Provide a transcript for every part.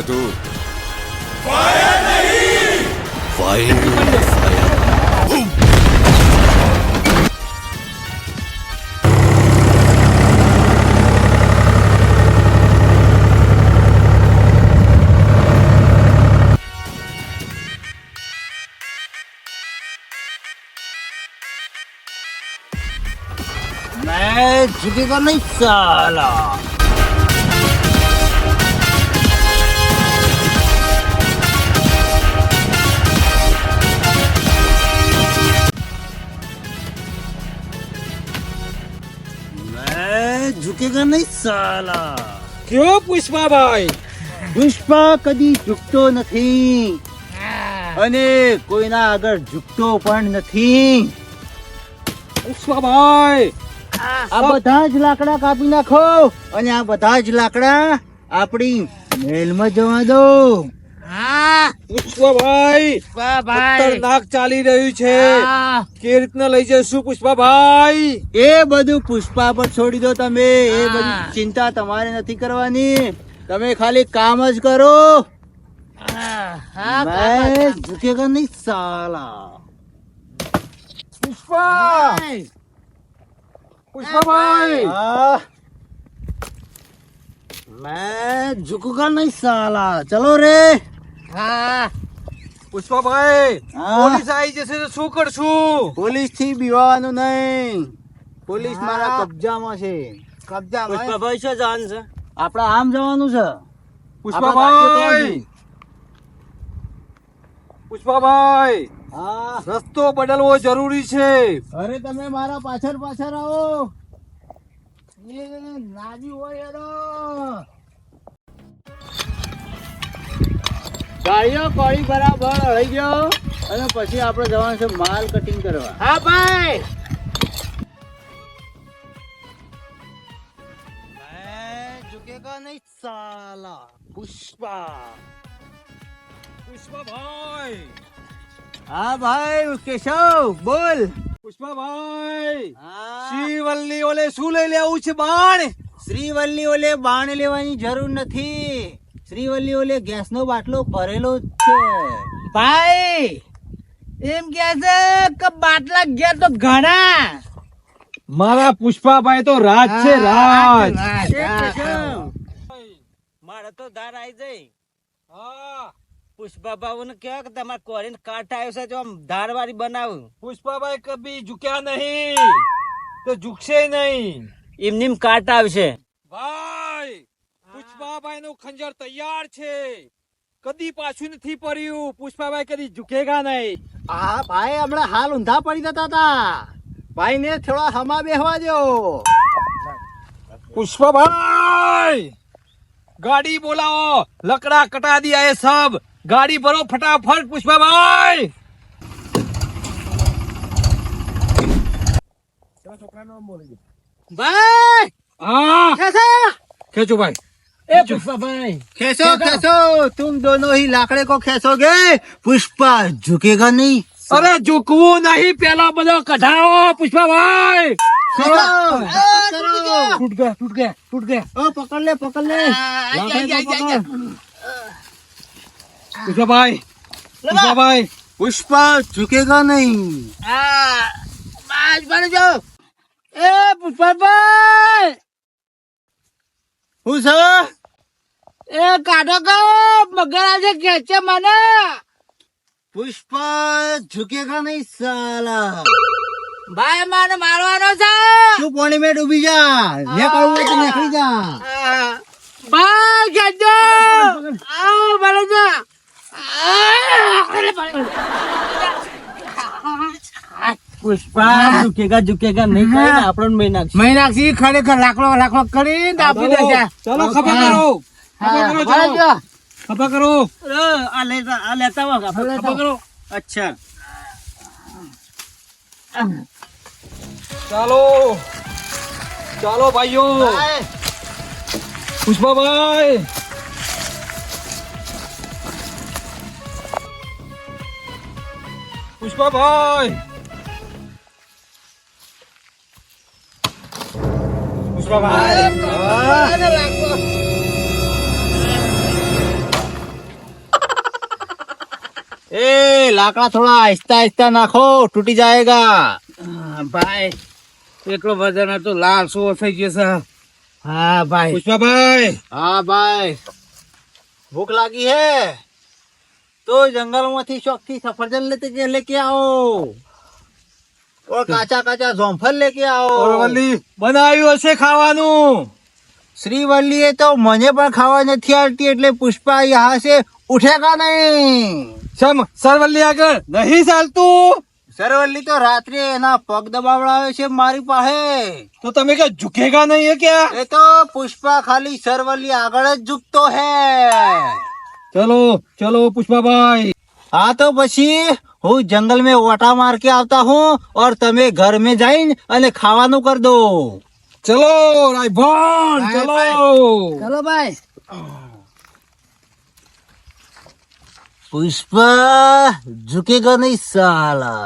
છે તું मैं झुकेगा नहीं साला झुकेगा नहीं સાલા કયો પુષ્પાભાઈ પુષ્પા કદી ઝૂકતો નથી અને કોઈના આગળ ઝૂકતો પણ નથી પુષ્પાભાઈ આ બધા જ લાકડા કાપી નાખો અને આ બધા જ લાકડા આપણી મેલમાં જવા દો પુષ્પાભાઈ ખતરનાક ચાલી રહ્યું છે કે રીતના લઈ જશું પુષ્પાભાઈ એ બધું પુષ્પા પર છોડી દો તમે એ બધી ચિંતા તમારે નથી કરવાની તમે ખાલી કામ જ કરો मैं झुकेगा नहीं साला પુષ્પા પુષ્પાભાઈ हाँ, मैं झुकूंगा नहीं साला चलो रे પુષ્પાભાઈ હા. પોલીસ આવી જશે તો શું કરશું? પોલીસથી બીવાનું નહીં. પોલીસ મારા કબજામાં છે. કબજામાં પુષ્પાભાઈ શું જાણ છે? આપડા આમ જવાનું છે. પુષ્પાભાઈ પુષ્પાભાઈ હા. રસ્તો બદલવો જરૂરી છે. અરે તમે મારા પાછળ પાછળ આવો. નાજી હોય એનો. ગાળિયો કોળી બરાબર હળી ગયો અને પછી આપણે જવાનું છે માલ કટિંગ કરવા. હા ભાઈ. ઝુકેગા નહીં સાલા. પુષ્પા. પુષ્પા ભાઈ હા ભાઈ કેશવ બોલ. પુષ્પા ભાઈ શ્રીવલ્લી ઓલે શું લઈ લેવું છે બાણ? શ્રીવલ્લી ઓલે બાણ લેવાની જરૂર નથી. શ્રીવલ્લી ઓલે ગેસ નો બાટલો ભરેલો છે. ભાઈ એમ કે છે કે બાટલા ગયા તો ઘણા. મારા પુષ્પાભાઈ તો રાજ છે રાજ. મારે તો ધાર આવી જાય હા પુષ્પા બાબુ ને કેવા કે તમારે કોરીને કાટ આવ્યો છે તો આમ ધારવાળી બનાવું. પુષ્પાભાઈ કભી ઝુક્યા નહીં. તો ઝુકશે નહીં. એમની એમ કાટ આવશે. ભાઈ પુષ્પાભાઈ નું ખંજર તૈયાર છે. કદી પાછું નથી પડ્યું. પુષ્પાભાઈ કદી ઝુકેગા નહીં. હા ભાઈ હમણાં હાલ ઊંધા પડી જતા હતા. ભાઈ ને થોડા હમા બેહવા દો. પુષ્પાભાઈ ગાડી બોલાવો. લકડા કટા દિયા એ સબ. ગાડી ભરો ફટાફટ પુષ્પાભાઈ ભાઈ! હા. ખેંચો ભાઈ. એ પુષ્પાભાઈ खेसो खेसो तुम दोनों ही लाकड़े को खेसोगे पुष्पा झुकेगा नहीं અરે ઝુકવું નહીં પેલા બધો કઢાવો પુષ્પાભાઈ करो, તૂટ ગયા તૂટ ગયા તૂટ ગયા ओ पकड़ ले पकड़ ले लाकड़े को पकड़। પુષ્પાભાઈ પુષ્પાભાઈ पुष्पा झुकेगा नहीं આ બાજ બની જાઓ એ પુષ્પાભાઈ હું છે એ કાઢો કો મગર આજે કે છે મને? પુષ્પા ઝુકેગા નહીં સાલા? ભાઈ મને મારવાનો છે. તું પાણી મેં ડૂબી જા? ને હોય તો નીકળી જા. ભાઈ ગજો આવો બને જા પુષ્પા ઝુકેગા ઝુકેગા નહીં કઈ આપણને મહિના મહિનાક્ષી ખરેખર લાકડો લાકડો કરી આપી દેશે ચલો ખબર કરો. ખબર કરો ચાલો ખબર કરો આ લેતા આ લેતા આવો ખબર કરો અચ્છા ચાલો ચાલો ભાઈઓ પુષ્પાભાઈ પુષ્પાભાઈ પુષ્પાભાઈ ए लाकड़ा थोड़ा आहिस्ता आहिस्ता नाखो टूटी जाएगा હા, ભાઈ એટલો વજન હતો લાલ સો થઈ ગયો છે હા ભાઈ પુષ્પાભાઈ हाँ भाई भूख लगी है तो जंगल માંથી शौक की सफरजन लेते के लेके आओ और काचा काचा जोंफल लेके आओ ઓરવલ્લી બનાવ્યું હશે ખાવાનું શ્રીવલ્લી એ તો મને પણ ખાવા નથી આવતી એટલે પુષ્પા યહાં ઉઠે કા નહીં? સમ સરવલ્લી આગળ નહીં ચાલતું? સરવલ્લી તો રાત્રે એના પગ દબાવડાવે છે મારી પાસે. તો તમે કે ઝુકેગા નહીં ક્યાં? એ તો પુષ્પા ખાલી સરવલ્લી આગળ જ ઝુકતો હે. ચલો ચલો પુષ્પાભાઈ. હા તો પછી હું જંગલ મેં ઓટા માર કે આવતા હું ઓર તમે ઘર મેં જઈને અને ખાવાનું કર દો. ચલો રાઈભણ ચલો. ચલો ભાઈ. पुष्पा झुकेगा नहीं साला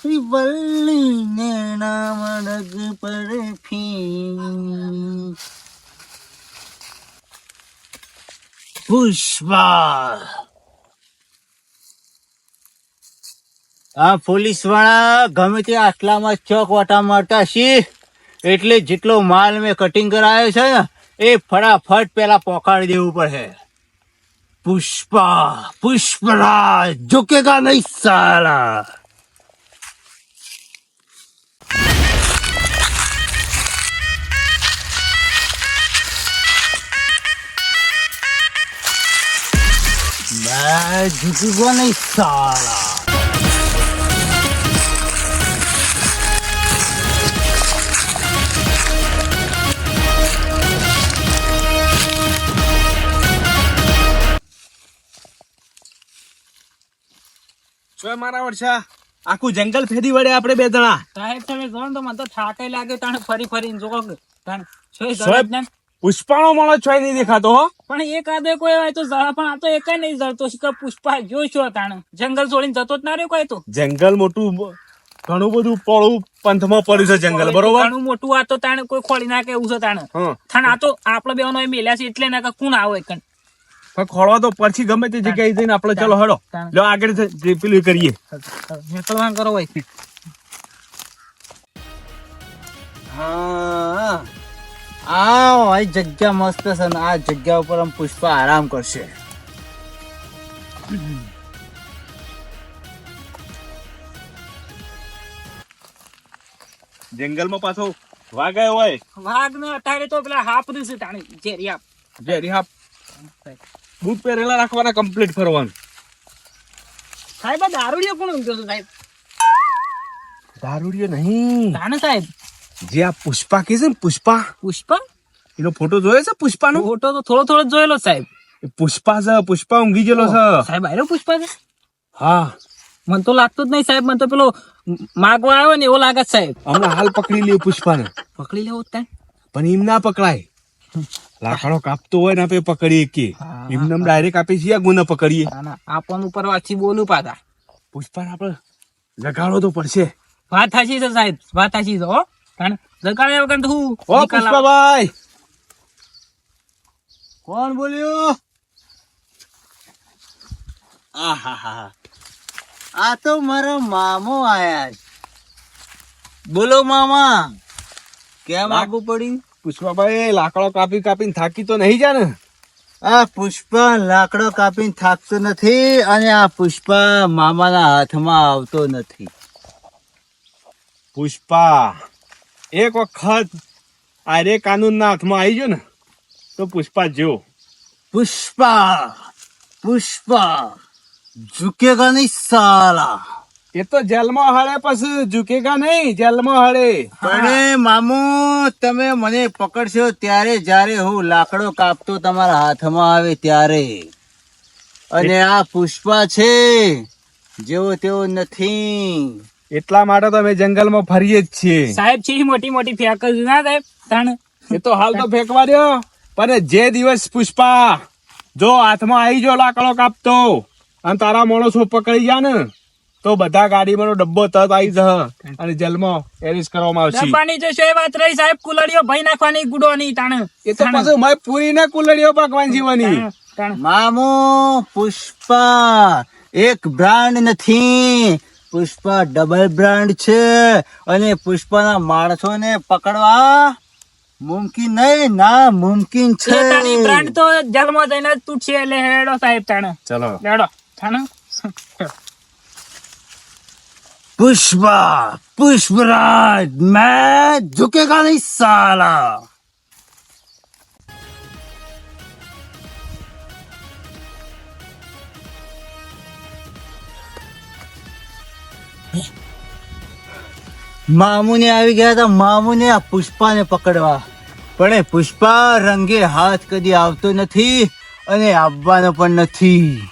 શ્રીવલ્લી ને નામ ડગ પર પુષ્પા આ પોલીસ વાળા ગમે તે આટલામાં ચોક વાટા મારતા છે એટલે જેટલો માલ મેં કટિંગ કરાયો છે ને એ ફટાફટ પેલા પોકાડી દેવું પડે પુષ્પા પુષ્પરાજ ઝુકેગા નહીં સાલા मैं झुकेगा नहीं साला શું મારા વર્ષા આખું જંગલ ફેરી વળે આપણે બે જણા. સાહેબ તમે જો તો મને તો થાકે લાગે તાણે ફરી ફરીને જો. પુષ્પાનો મળો છો નહીં દેખાતો હો. પણ એક આદે કોઈ હોય તો જરા પણ આ તો એક નહીં જરતો. કે પુષ્પા જો છો તાણે? જંગલ છોડીને જતો જ ના રહ્યો કોઈ તો? જંગલ મોટું ઘણું બધું પોળું પંથમાં પડ્યું છે જંગલ બરોબર? ઘણું મોટું આ તો તાણે કોઈ ખોલી નાખે એવું છે તાણે. થાણે આ તો આપડે બેવાનો મેલ્યા છે એટલે ના કોણ આવે કણ? ખોળવા તો પછી ગમે તે જગ્યાએ જઈને આપણે ચાલો હડો. લો આગળ પેલું કરીએ. નીકળવાનું કરો ભાઈ. હા. આ જગ્યા મસ્ત છે ને આ જગ્યા ઉપર આમ પુષ્પા આરામ કરશે. જંગલમાં પાછો વાગાય હોય. વાઘ ને અટાડે તો પેલા હાફ છે તાણે ઝેરી હાપ. જેરી હા બૂટ પહેરેલા રાખવાના કમ્પ્લીટ ફરવાનું. સાહેબ આ દારૂડિયો કોણ ઊંઘ્યો છે સાહેબ? દારૂડિયો નહીં. તાણે સાહેબ. જે આ પુષ્પા કે છે ને પુષ્પા. પુષ્પા? એનો ફોટો જોયો છે પુષ્પાનો? ફોટો તો થોડો થોડો જોયેલો સાહેબ. એ પુષ્પા છે પુષ્પા ઊંઘી ગયેલો છે. સાહેબ આયરો પુષ્પા છે? હા. મને તો લાગતો જ નહીં સાહેબ મને તો પેલો માગવા આવ્યો ને એવો લાગે સાહેબ. હમણાં હાલ પકડી લે પુષ્પાને. પકડી લેવો ત્યાં પણ એમ ના પકડાય. લાકડો કાપતો હોય ને આપણે પકડીએ કે. એમને ડાયરેક્ટ આપી છીએ ગુના પકડીએ. આપણ ઉપર વાંચી બોલું પાતા પુષ્પાને આપણે લગાડો તો પડશે. વાત થાશી છે સાહેબ વાત થાશી છે હો. જગાડ્યા વગર તો હું ઓ પુષ્પાભાઈ! કોણ બોલ્યું? આહાહા. આ તો મારા મામો આયા બોલો મામા કેમ આગુ પડી? પુષ્પાભાઈ લાકડો કાપી કાપીને થાકી તો નહીં જા ને. આ પુષ્પા લાકડો કાપીને થાકતો નથી અને આ પુષ્પા મામાના હાથમાં આવતો નથી. પુષ્પા એક વખત આરે કાનૂનના હાથમાં આવી ગયો ને તો પુષ્પા જો. પુષ્પા પુષ્પા ઝુકેગા નહીં સાલા. એ તો જેલમાં હળે પછી ઝૂકેગા નહીં જેલમાં હળે. પણ મામુ તમે મને પકડશો ત્યારે જ્યારે હું લાકડો કાપતો તમારા હાથમાં આવે ત્યારે. અને આ પુષ્પા છે જેવો તેવો નથી. એટલા માટે તો અમે જંગલમાં ફરીએ જ છીએ. સાહેબ છે મોટી મોટી ફેંક જ ના સાહેબ? ત્રણ એ તો હાલ તો ફેંકવા દો પણ જે દિવસ પુષ્પા જો હાથમાં આવી જો લાકડો કાપતો અને તારા માણસો પકડી ગયા ને તો બધા ગાડીમાં ડબ્બો તત આવી જશે અને જેલમાં એરેસ્ટ કરવામાં આવશે. ડબ્બાની તો શું વાત રહી સાહેબ કુલડીઓ ભાઈ નાખવાની ગુડોની તાણ એ તો પાછું મારે પૂરી ના કુલડીઓ પાકવાની તાણ, તાણ. પુષ્પા એક બ્રાન્ડ નથી. પુષ્પા ડબલ બ્રાન્ડ છે અને પુષ્પાના માણસોને પકડવા મુમકિન નહીં ના મુમકિન છે. બ્રાન્ડ તો જલમાં જઈને તૂટશે એટલે હેડો સાહેબ તાણે ચલો. હેડો તાણ पुष्पा पुष्पराज मैं झुकेगा नहीं साला મામુને આવી ગયા હતા મામુને આ પુષ્પાને પકડવા પણ એ પુષ્પા રંગે હાથ કદી આવતો નથી અને આવવાનો પણ નથી